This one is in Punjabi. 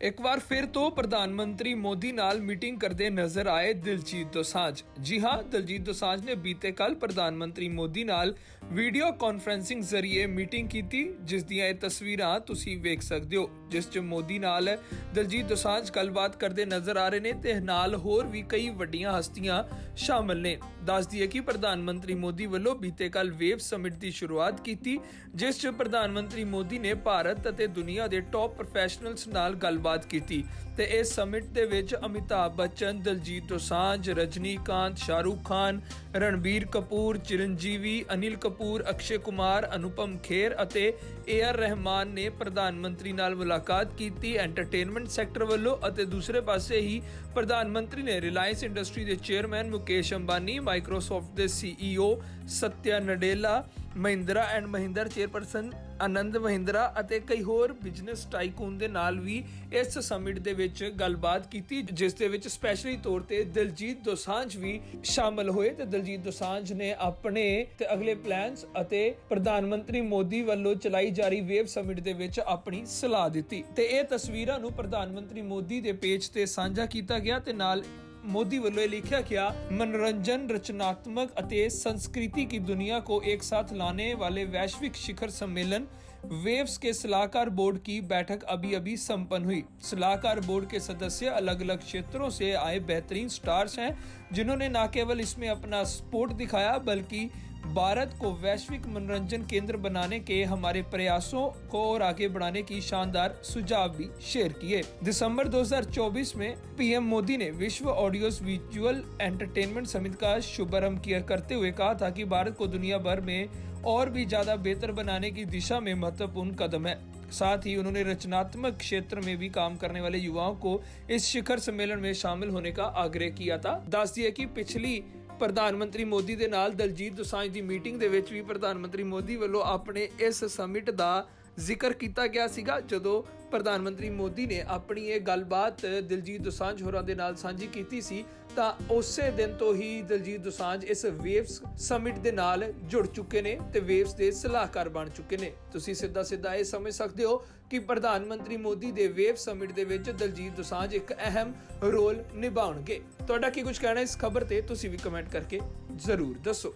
ਇੱਕ ਵਾਰ ਫਿਰ ਤੋਂ ਪ੍ਰਧਾਨ ਮੰਤਰੀ ਮੋਦੀ ਨਾਲ ਮੀਟਿੰਗ ਕਰਦੇ ਨਜ਼ਰ ਆਏ ਦਿਲਜੀਤ ਦੋਸਾਂਝ। ਜੀ ਹਾਂ, ਦਿਲਜੀਤ ਦੋਸਾਂਝ ਨੇ ਬੀਤੇ ਕੱਲ ਪ੍ਰਧਾਨ ਮੰਤਰੀ ਮੋਦੀ ਨਾਲ ਵੀਡੀਓ ਕਾਨਫਰੈਂਸਿੰਗ ਜ਼ਰੀਏ ਮੀਟਿੰਗ ਕੀਤੀ, ਜਿਸ ਦੀਆਂ ਇਹ ਤਸਵੀਰਾਂ ਤੁਸੀਂ ਵੇਖ ਸਕਦੇ ਹੋ, ਜਿਸ 'ਚ ਮੋਦੀ ਨਾਲ ਦਿਲਜੀਤ ਦੋਸਾਂਝ ਗੱਲਬਾਤ ਕਰਦੇ ਨਜ਼ਰ ਆ ਰਹੇ ਨੇ ਤੇ ਨਾਲ ਹੋਰ ਵੀ ਕਈ ਵੱਡੀਆਂ ਹਸਤੀਆਂ ਸ਼ਾਮਲ ਨੇ। ਦੱਸ ਦਈਏ ਕਿ ਪ੍ਰਧਾਨ ਮੰਤਰੀ ਮੋਦੀ ਵੱਲੋਂ ਬੀਤੇ ਕੱਲ ਵੇਵ ਸਮਿਟ ਦੀ ਸ਼ੁਰੂਆਤ ਕੀਤੀ, ਜਿਸ 'ਚ ਪ੍ਰਧਾਨ ਮੰਤਰੀ ਮੋਦੀ ਨੇ ਭਾਰਤ ਅਤੇ ਦੁਨੀਆ ਦੇ ਟੌਪ ਪ੍ਰੋਫੈਸ਼ਨਲਸ ਨਾਲ ਗੱਲਬਾਤ ਕੀਤੀ ਤੇ ਇਸ ਸਮਿਟ ਦੇ ਵਿੱਚ ਅਮਿਤਾਭ ਬੱਚਨ, ਦਲਜੀਤ ਦੋਸਾਂਝ, ਰਜਨੀਕਾਂਤ ਸ਼ਾਹਰੂਖ ਖਾਨ, ਰਣਬੀਰ ਕਪੂਰ, ਚਿਰੰਜੀਵੀ, ਅਨਿਲ ਕਪੂਰ, ਅਕਸ਼ੇ ਕੁਮਾਰ, ਅਨੁਪਮ ਖੇਰ ਅਤੇ ਏ ਆਰ ਰਹਿਮਾਨ ਨੇ ਪ੍ਰਧਾਨ ਮੰਤਰੀ ਨਾਲ ਮੁਲਾਕਾਤ ਕੀਤੀ ਐਂਟਰਟੇਨਮੈਂਟ ਸੈਕਟਰ ਵੱਲੋਂ ਅਤੇ ਦੂਸਰੇ ਪਾਸੇ ਹੀ ਪ੍ਰਧਾਨ ਮੰਤਰੀ ਨੇ ਰਿਲਾਇੰਸ ਇੰਡਸਟਰੀ ਦੇ ਚੇਅਰਮੈਨ ਮੁਕੇਸ਼ ਅੰਬਾਨੀ ਮਾਈਕਰੋਸਾਫਟ ਦੇ CEO Satya Nadella Mahindra and Mahindra chairperson Anand Mahindra ਅਤੇ ਕਈ ਹੋਰ ਬਿਜ਼ਨਸ ਟਾਈਕੂਨ ਦੇ ਨਾਲ ਵੀ ਇਸ ਸਮਿਟ ਦੇ ਵਿੱਚ ਗੱਲਬਾਤ ਕੀਤੀ, ਜਿਸ ਦੇ ਵਿੱਚ ਸਪੈਸ਼ਲੀ ਤੌਰ ਤੇ ਦਿਲਜੀਤ ਦੋਸਾਂਝ ਵੀ ਸ਼ਾਮਲ ਹੋਏ ਤੇ ਦਿਲਜੀਤ ਦੋਸਾਂਝ ਨੇ ਆਪਣੇ ਤੇ ਅਗਲੇ ਪਲਾਨਸ ਅਤੇ ਪ੍ਰਧਾਨ ਮੰਤਰੀ ਮੋਦੀ ਵੱਲੋਂ ਚਲਾਈ ਜਾ ਰਹੀ ਵੇਵ ਸਮਿਟ ਦੇ ਵਿੱਚ ਆਪਣੀ ਸਲਾਹ ਦਿੱਤੀ ਤੇ ਇਹ ਤਸਵੀਰਾਂ ਨੂੰ ਪ੍ਰਧਾਨ ਮੰਤਰੀ ਮੋਦੀ ਦੇ ਪੇਜ ਤੇ ਸਾਂਝਾ ਕੀਤਾ ਗਿਆ ਤੇ ਨਾਲ मोदी ਵੱਲੋਂ ਇਹ ਲਿਖਿਆ ਗਿਆ मनोरंजन रचनात्मक ਅਤੇ संस्कृति की दुनिया को एक साथ लाने वाले वैश्विक शिखर सम्मेलन वेव्स के सलाहकार बोर्ड की बैठक अभी अभी संपन्न हुई सलाहकार बोर्ड के सदस्य अलग अलग क्षेत्रों से आए बेहतरीन स्टार्स हैं जिन्होंने न केवल इसमें अपना सपोर्ट दिखाया बल्कि भारत को वैश्विक मनोरंजन केंद्र बनाने के हमारे प्रयासों को और आगे बढ़ाने की शानदार सुझाव भी शेयर किए। दिसंबर 2024 में पीएम मोदी ने विश्व ऑडियो विजुअल एंटरटेनमेंट समिट का शुभारंभ किया करते हुए कहा था कि भारत को दुनिया भर में और भी ज़्यादा बेहतर बनाने की दिशा में महत्वपूर्ण कदम है। साथ ही उन्होंने रचनात्मक क्षेत्र में भी काम करने वाले युवाओं को इस शिखर सम्मेलन में शामिल होने का आग्रह किया था। दस दिए कि पिछली ਪ੍ਰਧਾਨ ਮੰਤਰੀ ਮੋਦੀ ਦੇ ਨਾਲ ਦਲਜੀਤ ਦੋਸਾਂਝ ਦੀ ਮੀਟਿੰਗ ਦੇ ਵਿੱਚ ਵੀ ਪ੍ਰਧਾਨ ਮੰਤਰੀ ਮੋਦੀ ਵੱਲੋਂ ਆਪਣੇ ਇਸ ਸਮਿਟ ਦਾ ਜ਼ਿਕਰ ਕੀਤਾ ਗਿਆ ਸੀਗਾ ਜਦੋਂ ਪ੍ਰਧਾਨ ਮੰਤਰੀ ਮੋਦੀ ਨੇ ਆਪਣੀ ਇਹ ਗੱਲਬਾਤ ਦਿਲਜੀਤ ਦੋਸਾਂਝ ਹੋਰਾਂ ਦੇ ਨਾਲ ਸਾਂਝੀ ਕੀਤੀ ਸੀ, ਤਾਂ ਉਸੇ ਦਿਨ ਤੋਂ ਹੀ ਦਿਲਜੀਤ ਦੋਸਾਂਝ ਇਸ ਵੇਵਸ ਸਮਿਟ ਦੇ ਨਾਲ ਜੁੜ ਚੁੱਕੇ ਨੇ ਤੇ ਵੇਵਸ ਦੇ ਸਲਾਹਕਾਰ ਬਣ ਚੁੱਕੇ ਨੇ। ਤੁਸੀਂ ਸਿੱਧਾ ਸਿੱਧਾ ਇਹ ਸਮਝ ਸਕਦੇ ਹੋ ਕਿ ਪ੍ਰਧਾਨ ਮੰਤਰੀ ਮੋਦੀ ਦੇ ਵੇਵ ਸਮਿਟ ਦੇ ਵਿੱਚ ਦਿਲਜੀਤ ਦੋਸਾਂਝ ਇੱਕ ਅਹਿਮ ਰੋਲ ਨਿਭਾਉਣਗੇ। ਤੁਹਾਡਾ ਕੀ ਕੁਝ ਕਹਿਣਾ ਇਸ ਖਬਰ ਤੇ? ਤੁਸੀਂ ਵੀ ਕਮੈਂਟ ਕਰਕੇ ਜ਼ਰੂਰ ਦੱਸੋ।